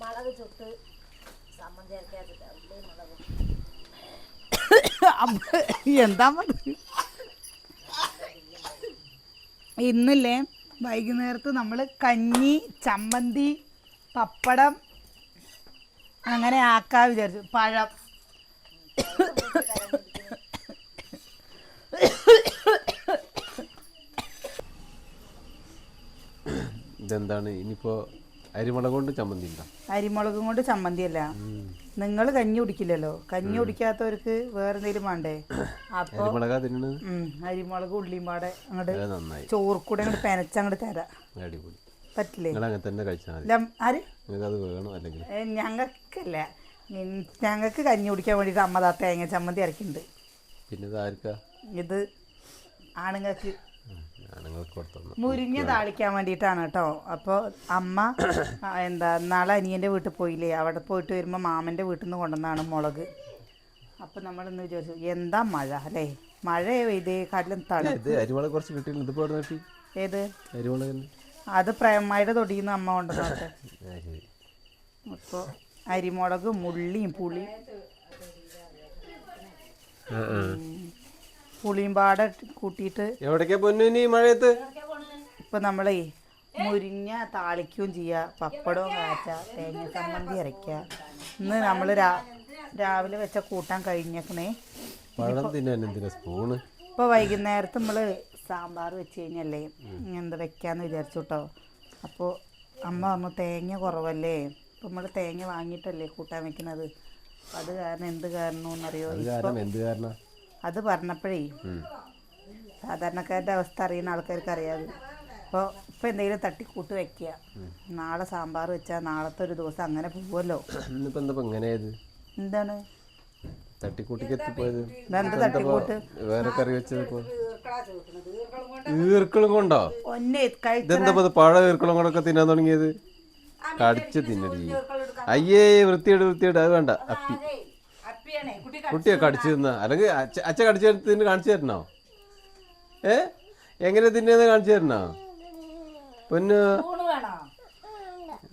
മുളക് ചുട്ട് എന്താ ഇന്നില്ലേ വൈകുന്നേരത്ത് നമ്മൾ കഞ്ഞി ചമ്മന്തി പപ്പടം അങ്ങനെ ആക്കാ വിചാരിച്ചു. പഴം. ഇതെന്താണ്? ഇനിയിപ്പോ അരിമുളക് കൊണ്ട് ചമ്മന്തി ഉണ്ടോ? അരിമുളകും കൊണ്ട് ചമ്മന്തിയല്ല. നിങ്ങൾ കഞ്ഞി കുടിക്കില്ലല്ലോ? കഞ്ഞി കുടിക്കാത്തവർക്ക് വേറെ എന്തെങ്കിലും വേണ്ടേ അരിമുളകാ തിന്നണത്? അരിമുളക് ഉള്ളിയും പാടെ അങ്ങോട്ട് അത് നന്നായി. ചോർക്കൂടെ അങ്ങോട്ട് പെനച്ചങ്ങോട്ട് തരാം. അടിപൊളി. പറ്റില്ലേ? നിങ്ങൾ അങ്ങനെ തന്നെ കഴിച്ചാൽ മതി. ആര്? നിങ്ങൾക്ക് അത് വേണം അല്ലെങ്കിൽ? ഏ, ഞങ്ങൾക്കല്ല. നിൻ- ഞങ്ങൾക്ക് കഞ്ഞി കുടിക്കാൻ വേണ്ടിയിട്ട് അമ്മ താ തേങ്ങ ചമ്മന്തി ഇറക്കിയിട്ടുണ്ട് പിന്നെ ഇത് ആർക്കാ? ഇത് ആണുങ്ങൾക്ക് ആണുങ്ങൾക്ക് കൊടുത്തു മുരിഞ്ഞ താളിക്കാൻ വേണ്ടിയിട്ടാണ് കേട്ടോ. അപ്പോൾ അമ്മ എന്താ നാളെ അനിയന്റെ വീട്ടിൽ പോയില്ലേ? അവിടെ പോയിട്ട് വരുമ്പോൾ മാമന്റെ വീട്ടിൽ നിന്ന് കൊണ്ടുവന്നാണ് മുളക്. അപ്പോൾ നമ്മളിന്ന് വിചാരിച്ചു എന്താ മഴ അല്ലേ? മഴ ഇതേ? കാലം തണു ഇത് അരിമുളക് കുറച്ച് കിട്ടിയിട്ടുണ്ട്. ഏത്? അരിമുളക് അത് പ്രേമയുടെ തൊടിയിൽ അമ്മ കൊണ്ടുവന്നോട്ടെ ഇപ്പോൾ അരിമുളകും ഉള്ളിയും പുളിയും. പുളിയും പാടെ കൂട്ടിയിട്ട് എവിടേക്കാ പൊന്നു ഇനി മഴയത്ത്? ഇപ്പൊ നമ്മളേ മുരിങ്ങ താളിക്കുകയും ചെയ്യുക പപ്പടവും കാച്ച തേങ്ങ ചമ്മന്തി അരയ്ക്കുക ഇന്ന് നമ്മൾ രാവിലെ വെച്ച കൂട്ടാൻ കഴിഞ്ഞേക്കണേ. ഇപ്പൊ സ്പൂണ് വൈകുന്നേരത്ത് നമ്മൾ സാമ്പാർ വെച്ച് കഴിഞ്ഞല്ലേ എന്താ വെക്കാന്ന് വിചാരിച്ചു കേട്ടോ അപ്പോൾ അമ്മ പറഞ്ഞു തേങ്ങ കുറവല്ലേ ഇപ്പൊ നമ്മൾ തേങ്ങ വാങ്ങിയിട്ടല്ലേ കൂട്ടാൻ വെക്കണത്. അത് കാരണം എന്ത് കാരണം എന്ത് കാരണം? അത് പറഞ്ഞപ്പോഴേ സാധാരണക്കാരുടെ അവസ്ഥ അറിയുന്ന ആൾക്കാർക്ക് അറിയാതെ അപ്പോൾ ഇപ്പം എന്തെങ്കിലും തട്ടി കൂട്ട് വെക്കുക. നാളെ സാമ്പാർ വെച്ചാൽ നാളത്തെ ഒരു ദിവസം അങ്ങനെ പോവുമല്ലോ എന്താ എന്താണ്? തട്ടിക്കൂട്ടിക്ക് എത്തിപ്പോയത്? ഇതെന്ത് തട്ടിക്കൂട്ട്? വേറെ കറി വെച്ചത് ഇപ്പൊ? ഈർക്കളും കൊണ്ടോ? ഇതെന്താ പഴ ഈർക്കളും കൊണ്ടൊക്കെ തിന്നാൻ തുടങ്ങിയത്? കടിച്ച് തിന്നടി. അയ്യേ വൃത്തിയേട് വൃത്തിയേട് അത് വേണ്ട അപ്പി. കുട്ടിയെ കടിച്ചു തിന്ന. അല്ലെങ്കിൽ അച്ഛ കടിച്ചു തിന്ന് കാണിച്ചു തരണോ? ഏ? എങ്ങനെ തിന്നെന്ന് കാണിച്ചു തരണോ? പിന്നെ.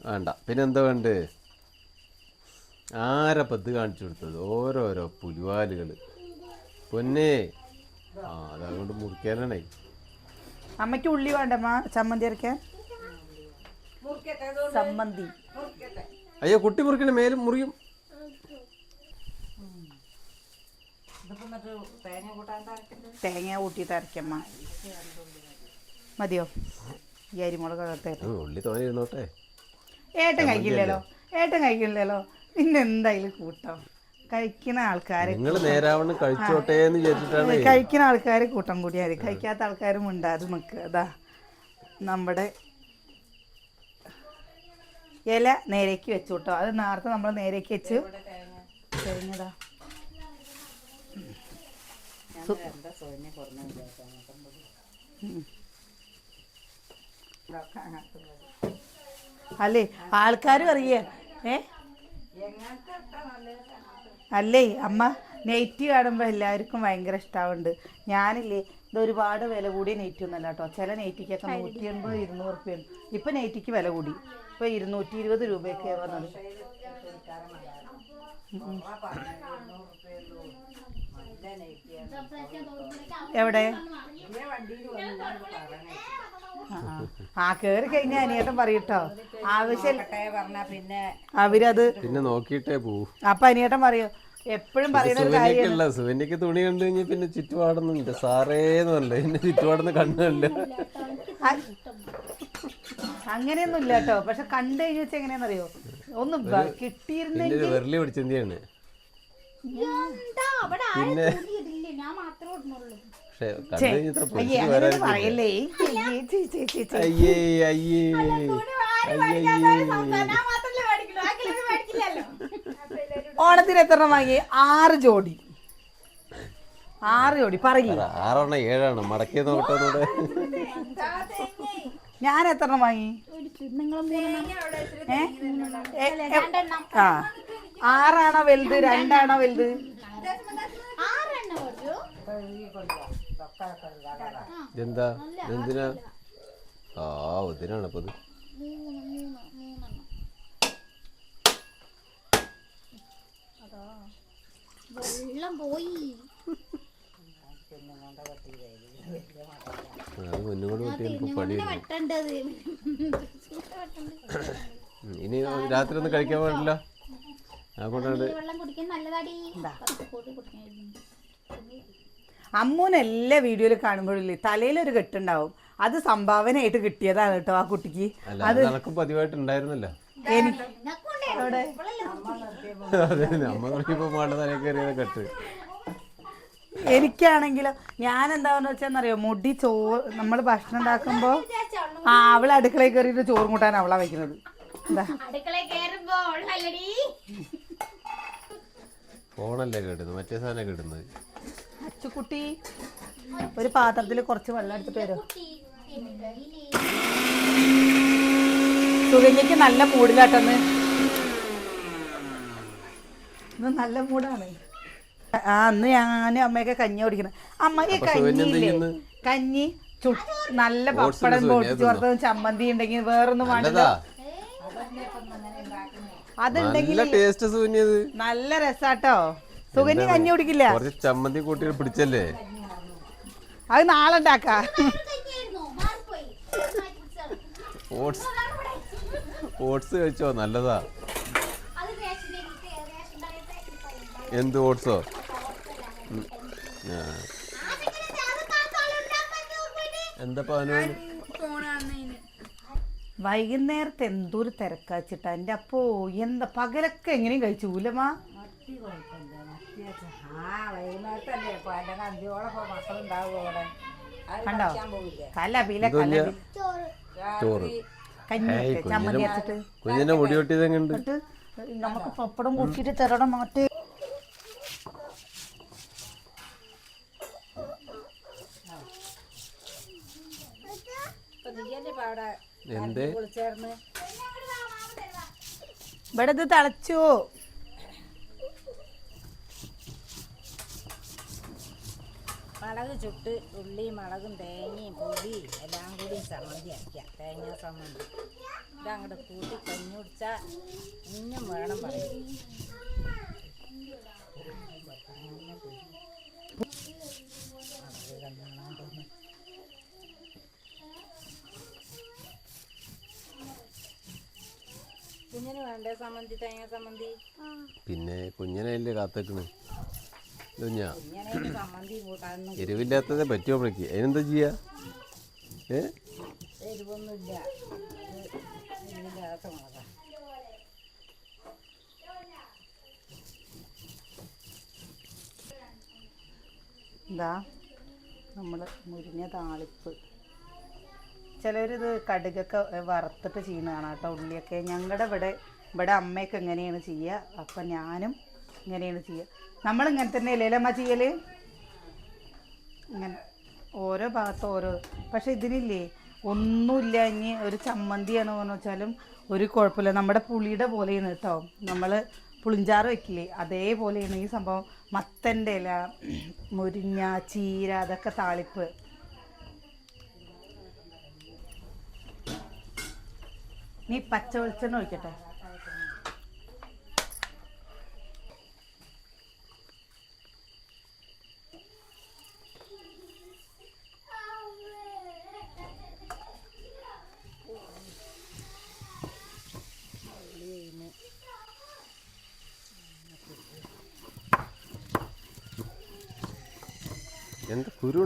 വേണ്ട. പിന്നെ എന്താ വേണ്ടേ? ആരെ പത്ത് കാണിച്ചു കൊടുത്തത്? ഓരോരോ പുലിവാലുകൾ പൊന്നേ. ആ അതുകൊണ്ട് മുറിക്കാനാണേ. അമ്മയ്ക്ക് ഉള്ളി വേണ്ടമ്മ ചമ്മന്തി അരക്കാൻ ചമ്മന്തി. അയ്യോ കുട്ടി മുറിക്കണേ. മേലും മുറിയും. തേങ്ങ കൂട്ടിയിട്ട് അരയ്ക്കമ്മ മതിയോ? ഈ അരിമുളക് അകത്തേട്ട് ഉള്ളി ഇരുന്നോട്ടെ. ഏട്ടൻ കഴിക്കില്ലല്ലോ? ഏട്ടൻ കഴിക്കില്ലല്ലോ? പിന്നെ എന്തായാലും കൂട്ടം? കഴിക്കുന്ന ആൾക്കാര് നിങ്ങൾ നേരാവണ്ണം കഴിച്ചോട്ടെ എന്ന് വിചാരിച്ചിട്ടാണ്. കഴിക്കുന്ന ആൾക്കാർ കൂട്ടം കൂടിയാൽ കഴിക്കാത്ത ആൾക്കാരും ഉണ്ടാതെ നമുക്ക്. അതാ നമ്മുടെ ഇല നേരേക്ക് വെച്ചു കേട്ടോ. അത് നേരത്തെ നമ്മൾ നേരേക്ക് വെച്ച് കഴിഞ്ഞതാ അല്ലേ? ആൾക്കാർ അറിയേ ഏ? അല്ലേ? അമ്മ നെയ്റ്റ് കാണുമ്പോൾ എല്ലാവർക്കും ഭയങ്കര ഇഷ്ടാവുണ്ട്. ഞാനില്ലേ ഇത് ഒരുപാട് വില കൂടിയ നെയ്റ്റ് ഒന്നല്ല കേട്ടോ. ചില നെയ്റ്റിക്കൊക്കെ നൂറ്റി എൺപത് ഇരുന്നൂറ് റുപ്യാണ് ഇപ്പം നെയ്റ്റിക്ക് വില കൂടി. ഇപ്പം ഇരുന്നൂറ്റി ഇരുപത് രൂപയൊക്കെ വന്നത് എവിടെ? ആ, കേറി കഴിഞ്ഞാൽ അനിയേട്ടൻ പറയട്ടോ. ആവശ്യം പറഞ്ഞ പിന്നെ അവരത് പിന്നെ നോക്കിയിട്ടേ പോ അപ്പൊ അനിയേട്ടൻ പറയൂ. എപ്പോഴും പറയുന്ന ഒരു കാര്യം സുവന്യക്കുള്ള സുവന്യക്ക് തുണി കണ്ടു കഴിഞ്ഞാൽ പിന്നെ ചുറ്റുപാടൊന്നുമില്ല. സാറേന്ന് പറഞ്ഞില്ല പിന്നെ ചുറ്റുപാടൊന്നും കണ്ടുകണ്ട അങ്ങനെയൊന്നും ഇല്ല കേട്ടോ. പക്ഷെ കണ്ടു കഴിഞ്ഞ വെച്ചാൽ എങ്ങനെയാണെന്നറിയോ ഒന്ന് ബ- പിന്നെ ഒരു വെറലി പിടിച്ചെന്തിയാണ്? പിന്നെ ഞാൻ മാത്രമേ ഇടുന്നുള്ളൂ. പക്ഷെ അയ്യേ പറയല്ലേ? അയ്യേ, ഓണത്തിന് എത്ര വാങ്ങി? ആറ് ജോഡി. ആറ് ജോഡി. പറയില്ല ആറെണ്ണം ഏഴാണ്. മടക്കിയ നോട്ടോന്നൂടെ ഞാൻ എത്ര വാങ്ങി? ആ. ആറാണോ വലുത്? രണ്ടാണോ വലുത്? ആറെണ്ണം എന്താ എന്തിനാ ആ ഇതിനാണ് അപ്പൊ വെള്ളം പോയി. ഇനി രാത്രി ഒന്നും കഴിക്കാൻ പാടില്ല. ആ കൊണ്ടാണ് വെള്ളം കുടിക്കാൻ നല്ലതാടി. പത്ത് കൂട്ടി കുടിക്കാൻ അമ്മൂന് എല്ലാ വീഡിയോയിൽ കാണുമ്പോഴില്ലേ ഒരു കെട്ടുണ്ടാവും. അത് സംഭാവനയായിട്ട് കിട്ടിയതാണ് കേട്ടോ ആ കുട്ടിക്ക്. അത് പതിവായിട്ട് ഉണ്ടായിരുന്നില്ല എനിക്കാണെങ്കിലോ ഞാൻ എന്താന്ന് വെച്ചാന്നറിയോ? മുടി ചോറ് നമ്മൾ ഭക്ഷണം ഉണ്ടാക്കുമ്പോ ആ അവൾ അടുക്കളയിൽ കയറിയിട്ട് ചോറും കൂട്ടാൻ അവളാ വെക്കുന്നത് ഫോണല്ലേ കേട്ടത് മറ്റേ സാധനം കേട്ടുന്നത് അച്ചുക്കുട്ടി ഒരു പാത്രത്തിൽ കുറച്ച് വെള്ളം എടുത്തിട്ട് വരും. സുകന്യക്ക് നല്ല മൂടിലാട്ടെന്ന്. ഇന്ന് നല്ല മൂടാണ്. ആ അന്ന് ഞാൻ അമ്മയൊക്കെ കഞ്ഞി ഓടിക്കണം അമ്മ ഈ കഞ്ഞിയില്ലേ കഞ്ഞി ചു നല്ല പപ്പടം പൊടിച്ചു ചേർത്തതും ചമ്മന്തി ഉണ്ടെങ്കിൽ വേറൊന്നും വേണ്ട അതുണ്ടെങ്കിൽ നല്ല ടേസ്റ്റ് സൂന്യത് നല്ല രസാട്ടോ. സുകന്യ കഞ്ഞി കുടിക്കില്ല. കുറച്ച് ചമ്മന്തി കൂട്ടി പിടിച്ചല്ലേ? അത് നാളെ ഉണ്ടാക്ക. ഓട്സ്. ഓട്സ് കഴിച്ചോ? നല്ലതാ. എന്ത് ഓട്സോ. എന്താ വൈകുന്നേരത്തെ എന്തൊരു തിരക്കാച്ചിട്ടാ എന്റെ അപ്പോ എന്താ പകലൊക്കെ എങ്ങനെയും കഴിച്ചു. ഊലമാ ആ വൈകുന്നേരത്തല്ലേ? ഇപ്പൊ അല്ലെങ്കിൽ മക്കളുണ്ടാവും അവിടെ? കണ്ടോ? ചോറ്. കഞ്ഞി ചമ്മന്തി മുടി നമുക്ക് പപ്പടം കൂട്ടിയിട്ട് തരണം മാറ്റി. എന്തേ? ഇവിടെ ഇത് തിളച്ചു. മുളക് ചുട്ട് ഉള്ളി മുളകും തേങ്ങയും പുളി എല്ലാം കൂടി ചമ്മന്തി അരയ്ക്കാം. തേങ്ങ ചമ്മന്തി. ഇതങ്ങോട്ട് കൂട്ടി കഞ്ഞി കുടിച്ചാൽ ഇന്നും വേണം പറയും. കുഞ്ഞിന് വേണ്ടേ സമ്മന്തി തേങ്ങ സമ്മന്തി പിന്നെ കുഞ്ഞിനെ കാത്തേക്കണ്? എരിവില്ലാത്തതേ പറ്റുമോ അപ്പോഴേക്ക് അതിനെന്താ ചെയ്യാ? ഏ? എന്താ നമ്മൾ മുരിഞ്ഞ താളിപ്പ്. ചിലരിത് കടുകൊക്കെ വറുത്തിട്ട് ചെയ്യുന്നതാണ് കേട്ടോ ഉള്ളിയൊക്കെ. ഞങ്ങളുടെ ഇവിടെ ഇവിടെ അമ്മയൊക്കെ എങ്ങനെയാണ് ചെയ്യുക? അപ്പം ഞാനും ഇങ്ങനെയാണ് ചെയ്യുക നമ്മൾ ഇങ്ങനെ തന്നെ അല്ലേ ചെയ്യൽ ഇങ്ങനെ. ഓരോ ഭാഗത്ത് ഓരോ. പക്ഷെ ഇതിനില്ലേ ഒന്നുമില്ല ഇനി ഒരു ചമ്മന്തിയാണ് എന്ന് വെച്ചാലും ഒരു കുഴപ്പമില്ല. നമ്മുടെ പുളിയുടെ പോലെയാണ് കേട്ടോ. നമ്മൾ പുളിഞ്ചാറ് വെക്കില്ലേ അതേപോലെയാണ് ഈ സംഭവം. മത്തന്റെ ഇല മുരിങ്ങ ചീര അതൊക്കെ താളിപ്പ്. നീ പച്ച വെളിച്ചെണ്ണ ഒഴിക്കട്ടെ.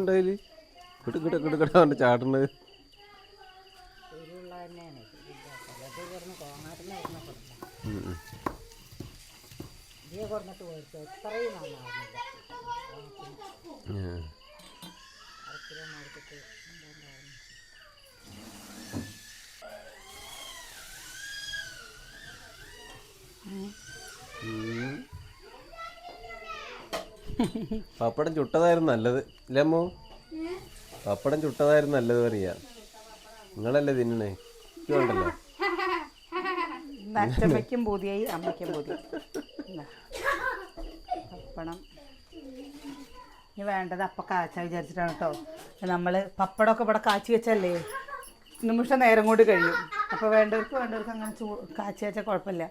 കുരു ഉണ്ടായിൽ കിട്ട് കിട്ട കിട്ട് കിട്ട കൊണ്ട് ചാടണത് പപ്പടം ചുട്ടതായിരുന്നു നല്ലത്. ഇല്ലമ്മോ പപ്പടം ചുട്ടതായിരുന്നു നല്ലത് പറയാ. നിങ്ങളല്ലേ തിന്നണേ? വേണ്ടല്ലോ അച്ഛമ്മയ്ക്കും പൂതിയായി അമ്മയ്ക്കും പൂതി. പപ്പടം. ഇനി വേണ്ടത് അപ്പം കാച്ചാ വിചാരിച്ചിട്ടാണ് കേട്ടോ നമ്മൾ പപ്പടമൊക്കെ ഇവിടെ കാച്ചി വെച്ചല്ലേ? നിമിഷം നേരം കൊണ്ട് കഴിയും. അപ്പോൾ വേണ്ടവർക്ക് വേണ്ടവർക്ക് അങ്ങനെ ചൂ കാച്ചി വെച്ചാൽ കുഴപ്പമില്ല.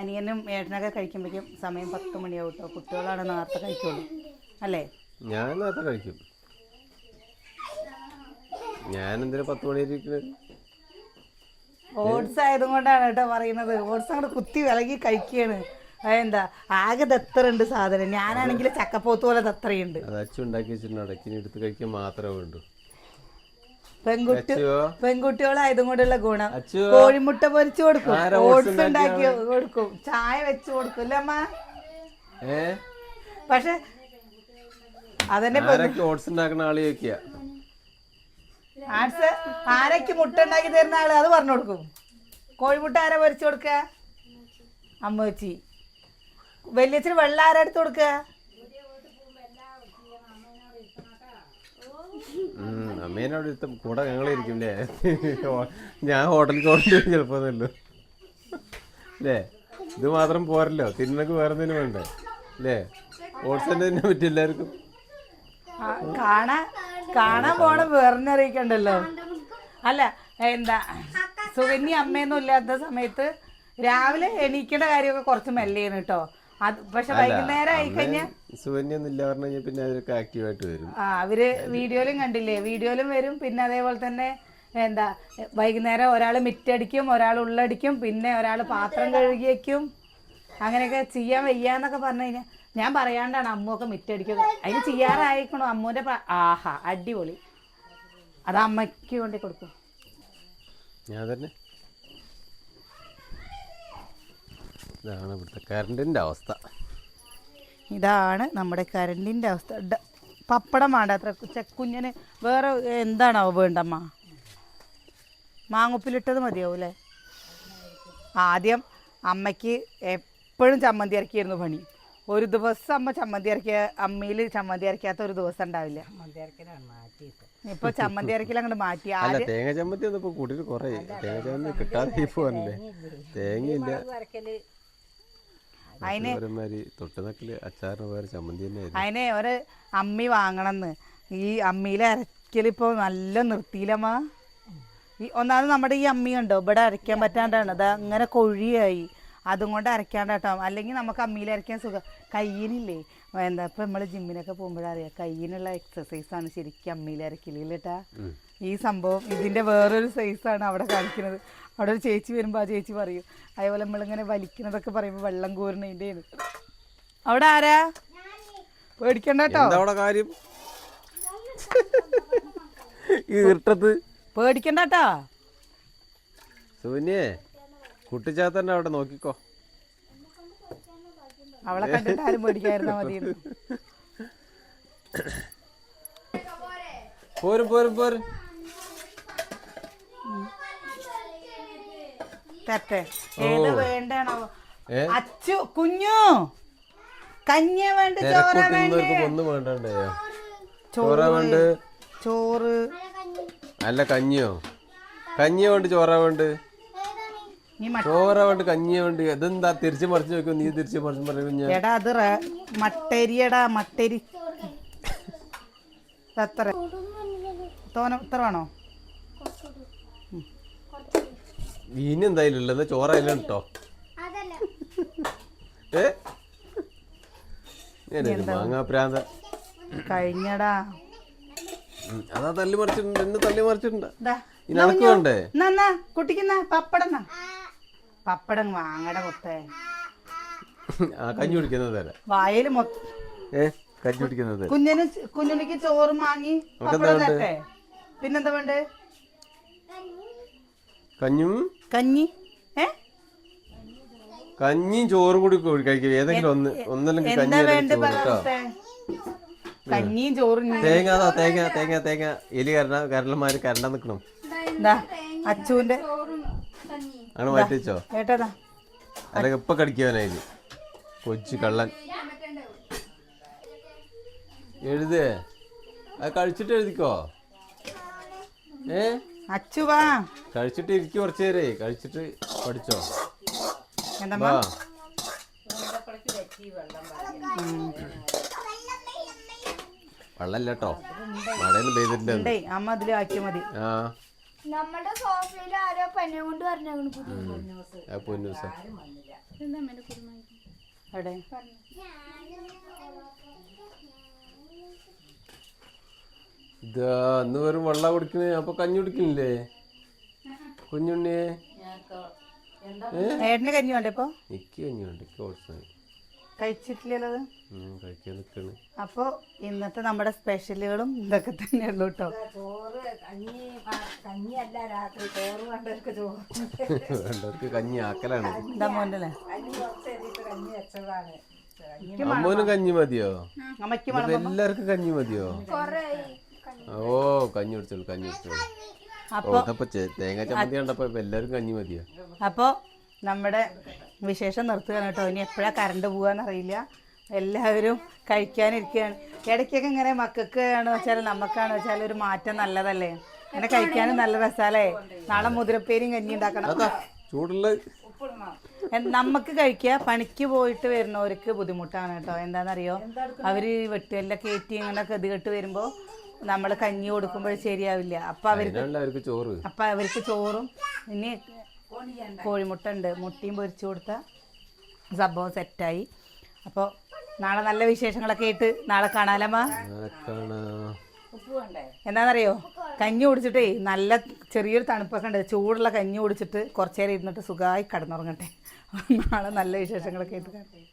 അനിയനും ഏട്ടനൊക്കെ കഴിക്കുമ്പോഴേക്കും സമയം പത്ത് മണിയാവും കേട്ടോ കുട്ടികളാണ് നേരത്തെ കഴിക്കുള്ളൂ. അല്ലേ? ഞാൻ നേരത്തെ കഴിക്കും. ഞാൻ എന്തിനാ പത്ത് മണി ഓട്സ് ആയതുകൊണ്ടാണ് കേട്ടോ പറയുന്നത്. ഓട്സ് അങ്ങോട്ട് കുത്തി വിലകി കഴിക്കുകയാണ് അതെന്താ? ആകെ ദത്തറുണ്ട് സാധനം. ഞാനാണെങ്കിൽ ചക്കപ്പോത്ത് പോലെ ദത്രയുണ്ട്. അത് അച്ഛൻ ഉണ്ടാക്കി വെച്ചിട്ടുണ്ട്. അടക്കിനി എടുത്ത് കഴിക്കാൻ മാത്രമേ വേണ്ടൂ പെൺകുട്ടി പെൺകുട്ടികളായതും കൊണ്ടുള്ള ഗുണം. കോഴിമുട്ട പൊരിച്ചു കൊടുക്കും. ഓട്സ് ഉണ്ടാക്കി കൊടുക്കും. ചായ വെച്ചു കൊടുക്കും അല്ലേ അമ്മ? ഏ? പക്ഷെ അതന്നെ ഓട്സ് ഉണ്ടാക്കുന്ന ആൾ ചോദിക്കുക ആട്സ് ആരൊക്കെ മുട്ട ഉണ്ടാക്കി തരുന്ന ആൾ? അത് പറഞ്ഞു കൊടുക്കും. കോഴിമുട്ട ആരാ പൊരിച്ചു കൊടുക്ക അമ്മ വെച്ചി വലിയച്ഛന് വെള്ളം ആരാ എടുത്ത് കൊടുക്ക അമ്മേനോട് ഇഷ്ടം കൂടെ ഞങ്ങളിരിക്കും അല്ലേ ഞാൻ ഹോട്ടലിൽ പോകേണ്ടി ചിലപ്പോന്നല്ലോ അല്ലേ ഇത് മാത്രം പോരല്ലോ. തിന്നക്ക് വേറെ എന്തെങ്കിലും വേണ്ടേ? അല്ലേ ഓട്സ് തന്നെ പറ്റും എല്ലാവർക്കും. കാണാൻ കാണാൻ പോണ വേറെന്നറിയിക്കണ്ടല്ലോ അല്ല എന്താ സുകന്യ അമ്മയൊന്നും ഇല്ലാത്ത സമയത്ത് രാവിലെ എണീക്കേണ്ട കാര്യമൊക്കെ കുറച്ച് മെല്ലേണ് കേട്ടോ. അത് പക്ഷെ വൈകുന്നേരം ആയി കഴിഞ്ഞാൽ സുവന്യൊന്നും ഇല്ല പറഞ്ഞു കഴിഞ്ഞാൽ പിന്നെ അവരൊക്കെ ആക്റ്റീവായിട്ട് വരും. ആ അവർ വീഡിയോയിലും കണ്ടില്ലേ? വീഡിയോയിലും വരും പിന്നെ അതേപോലെ തന്നെ എന്താ വൈകുന്നേരം ഒരാൾ മിറ്റടിക്കും ഒരാൾ ഉള്ളടിക്കും പിന്നെ ഒരാൾ പാത്രം കഴുകി വയ്ക്കും അങ്ങനെയൊക്കെ ചെയ്യാൻ വയ്യാന്നൊക്കെ പറഞ്ഞു കഴിഞ്ഞാൽ ഞാൻ പറയാണ്ടാണ് അമ്മുവൊക്കെ മിറ്റടിക്കുക അതിന് ചെയ്യാറായിക്കണോ അമ്മൂന്റെ ആഹാ അടിപൊളി. അത് അമ്മയ്ക്ക് വേണ്ടി കൊടുക്കും. ഞാൻ തന്നെ ഇതാണ് ഇവിടുത്തെ കറണ്ടിന്റെ അവസ്ഥ. ഇതാണ് നമ്മുടെ കരണ്ടിന്റെ അവസ്ഥ. പപ്പടം വേണ്ട അത്ര ചെക്കുഞ്ഞിന് വേറെ എന്താണാവോ വേണ്ടമ്മ? മാങ്ങുപ്പിലിട്ടത് മതിയാവും അല്ലേ ആദ്യം അമ്മയ്ക്ക് എപ്പോഴും ചമ്മന്തി ഇറക്കിയായിരുന്നു പണി. ഒരു ദിവസം അമ്മ ചമ്മന്തി ഇറക്കിയ അമ്മയിൽ ചമ്മന്തി ഇറക്കാത്ത ഒരു ദിവസം ഉണ്ടാവില്ല. ഇപ്പൊ ചമ്മന്തി ഇറക്കിൽ അങ്ങോട്ട് മാറ്റി. അല്ല തേങ്ങ ചമ്മന്തി ഒന്നും ഇപ്പോൾ കൂട്ടിയിട്ട് കുറേ. തേങ്ങ ചമ്മന്തി കിട്ടാതെ തേങ്ങയില്ല അതിന് അച്ചാറിന് ചമ്മന്തി അതിനെ ഒരു അമ്മി വാങ്ങണമെന്ന് ഈ അമ്മിയിൽ അരക്കലിപ്പോൾ നല്ല നിർത്തിയില്ലമ്മ ഈ ഒന്നാമത് നമ്മുടെ ഈ അമ്മി ഉണ്ടോ ഇവിടെ അരയ്ക്കാൻ പറ്റാണ്ടാണ്. അത് അങ്ങനെ കൊഴിയായി. അതും കൊണ്ട് അരയ്ക്കാണ്ടാട്ടോ. അല്ലെങ്കിൽ നമുക്ക് അമ്മിയിൽ അരയ്ക്കാൻ സുഖം. കയ്യിനില്ലേ? എന്താ ഇപ്പം നമ്മൾ ജിമ്മിനൊക്കെ പോകുമ്പോഴറിയാം കയ്യിനുള്ള എക്സസൈസാണ് ശരിക്കും അമ്മിയിൽ അരക്കില്ലേട്ടാ ഈ സംഭവം ഇതിന്റെ വേറൊരു സൈസാണ് അവിടെ കാണിക്കുന്നത്. അവിടെ ഒരു ചേച്ചി വരുമ്പോൾ ആ ചേച്ചി പറയും അതേപോലെ നമ്മളിങ്ങനെ വലിക്കുന്നതൊക്കെ പറയുമ്പോൾ വെള്ളം കോരുന്നതിന്റെ അവിടെ ആരാ? പേടിക്കണ്ട കേട്ടോ. കാര്യം? ഇരുട്ടത്ത്. പേടിക്കണ്ട കേട്ടോ. സൂന്യേ കുട്ടിച്ചാത്തന്നെ അവിടെ നോക്കിക്കോ. അവളെ കണ്ടിട്ട് ആരും പേടിക്കാതിരുന്നാ മതി പോരും പോരും പോരും. തെറ്റേ ഏത് വേണ്ടാണോ. അച്ചു കുഞ്ഞു. കഞ്ഞ വേണ്ട ചോറ വേണ്ട? ഒന്നും വേണ്ടേ ചോറ വേണ്ട? ചോറ്. അല്ല കഞ്ഞിയോ? കഞ്ഞി വേണ്ട ചോറ വേണ്ട? ചോറ വേണ്ട കഞ്ഞി വേണ്ട. ഇതെന്താ തിരിച്ചു മറിച്ച് നോക്കും നീ തിരിച്ചു മറിച്ച് ഞാൻ എടാ അത് മട്ടരിയടാ മട്ടരി. എത്ര? തോന ഇത്ര വേണോ? ഇനി എന്തായാലും ഉള്ളത്? ചോറായാലും കേട്ടോ അതല്ല. ഏ? ഞാനൊരു മാങ്ങാ പ്രാന്ത കഴിഞ്ഞടാ. അതാ തല്ലി മറിച്ചിട്ടുണ്ട് എന്നെ തല്ലി മറിച്ചിട്ടുണ്ട്. വേണ്ടേ? എന്നാ കുട്ടിക്കുന്ന പപ്പടം പപ്പടം വാങ്ങട കൊത്തേ ആ കഞ്ഞി കുടിക്കുന്നത് തരാം വായൽ മൊത്തം ഏ കഞ്ഞി കുടിക്കുന്നത് കുഞ്ഞിന് കുഞ്ഞുണ്ണിക്ക് ചോറ് വാങ്ങി പപ്പടം തരട്ടെ. പിന്നെന്താ വേണ്ടേ കഞ്ഞും? കഞ്ഞി? ഏ? കഞ്ഞിയും ചോറും കൂടി കഴിക്കും. ഏതെങ്കിലും ഒന്ന് ഒന്നല്ലെങ്കിൽ കഞ്ഞി എന്താ വേണ്ട കഞ്ഞിയും ചോറും ഇനി- തേങ്ങ അതാ തേങ്ങ തേങ്ങ തേങ്ങ. എലി കരണ കരളന്മാര് കരണ്ട നിക്കണം എന്താ? അച്ചുവിന്റെ? അങ്ങനെ മാറ്റിച്ചോ ഏട്ടതാ അല്ലെങ്കിൽ ഇപ്പൊ കടിക്കുവാനായി കൊച്ചു കള്ളൻ. എഴുതേ. അത് കഴിച്ചിട്ട് എഴുതിക്കോ? ഏ? അച്ചു വാ. കഴിച്ചിട്ട് ഇരിക്കും കുറച്ചു നേരേ. കഴിച്ചിട്ട് പഠിച്ചോ? എന്താ വാ. വെള്ളല്ല കേട്ടോ മഴയൊന്നും പെയ്തിട്ടുണ്ട് അമ്മ അതിൽ ആക്കിയാ മതി. ആ. നമ്മുടെ സോഫയിൽ ആരോ പനി കൊണ്ട് പറഞ്ഞാണ് ആ പൊന്നൂസ അവിടെ ഇതാ അന്ന് വെറും വെള്ളം കുടിക്കണേ. അപ്പൊ കഞ്ഞി കുടിക്കണില്ലേ? കുഞ്ഞുണ്ണിയെ ഏട്ടന് കഞ്ഞി വേണ്ടേ ഇപ്പോൾ എനിക്ക് കഞ്ഞി വേണ്ട എനിക്ക് ഓട്സ് കഴിച്ചിട്ടില്ലല്ലോ അത് കഴിക്കാൻ നിൽക്കണ് അപ്പോൾ ഇന്നത്തെ നമ്മുടെ സ്പെഷ്യലുകളും ഇതൊക്കെ തന്നെയുള്ളൂ കേട്ടോ. ചോറ് കഞ്ഞി കഞ്ഞി രാത്രി ചോറ് വേണ്ടവർക്ക് ചോറ്. വേണ്ടവർക്ക് കഞ്ഞി ആക്കലാണ്. എന്താ മോന്റെ കഞ്ഞി കഞ്ഞി വെച്ചതാണ്. അമ്മോനും കഞ്ഞി മതിയോ? എല്ലാവർക്കും കഞ്ഞി മതിയോ? കൊറേ ഓ കഞ്ഞി കുടിച്ചോളൂ കഞ്ഞി കുടിച്ചോളൂ. തേങ്ങ ചമ്മന്തി കണ്ടപ്പോ കഞ്ഞി മതിയോ? അപ്പോൾ നമ്മുടെ വിശേഷം നിർത്തുകയാണ് കേട്ടോ. ഇനി എപ്പോഴാ കറണ്ട് പോകാന്നറിയില്ല എല്ലാവരും കഴിക്കാനിരിക്കുകയാണ്. ഇടയ്ക്കൊക്കെ ഇങ്ങനെ മക്കൾക്ക് ആണെന്ന് വെച്ചാൽ നമുക്കാണെന്ന് വെച്ചാൽ ഒരു മാറ്റം നല്ലതല്ലേ? അങ്ങനെ കഴിക്കാനും നല്ല രസാലേ നാളെ മുതിരപ്പേരും കഞ്ഞി ഉണ്ടാക്കണം. ചൂടുള്ള നമുക്ക് കഴിക്കുക പണിക്ക് പോയിട്ട് വരുന്നവർക്ക് ബുദ്ധിമുട്ടാണ് കേട്ടോ. എന്താണെന്നറിയോ അവർ വെട്ടുകല്ലൊക്കെ ഏറ്റി ഇങ്ങനെ കെതികെട്ട് വരുമ്പോൾ നമ്മൾ കഞ്ഞി കൊടുക്കുമ്പോൾ ശരിയാവില്ല. അപ്പം അവർ അവർക്ക് ചോറ്. അപ്പം അവർക്ക് ചോറും ഇനി കോഴിമുട്ട ഉണ്ട് മുട്ടയും പൊരിച്ചു കൊടുത്ത സംഭവം സെറ്റായി. അപ്പോൾ നാളെ നല്ല വിശേഷങ്ങളൊക്കെ ആയിട്ട് നാളെ കാണാലമ്മ. എന്താണെന്നറിയോ കഞ്ഞി കുടിച്ചിട്ടേ നല്ല ചെറിയൊരു തണുപ്പൊക്കെ ഉണ്ട്. ചൂടുള്ള കഞ്ഞി കുടിച്ചിട്ട് കുറച്ചേരം ഇരുന്നിട്ട് സുഖമായി കിടന്നുറങ്ങട്ടെ. നാളെ നല്ല വിശേഷങ്ങളൊക്കെ ആയിട്ട്. കാണാം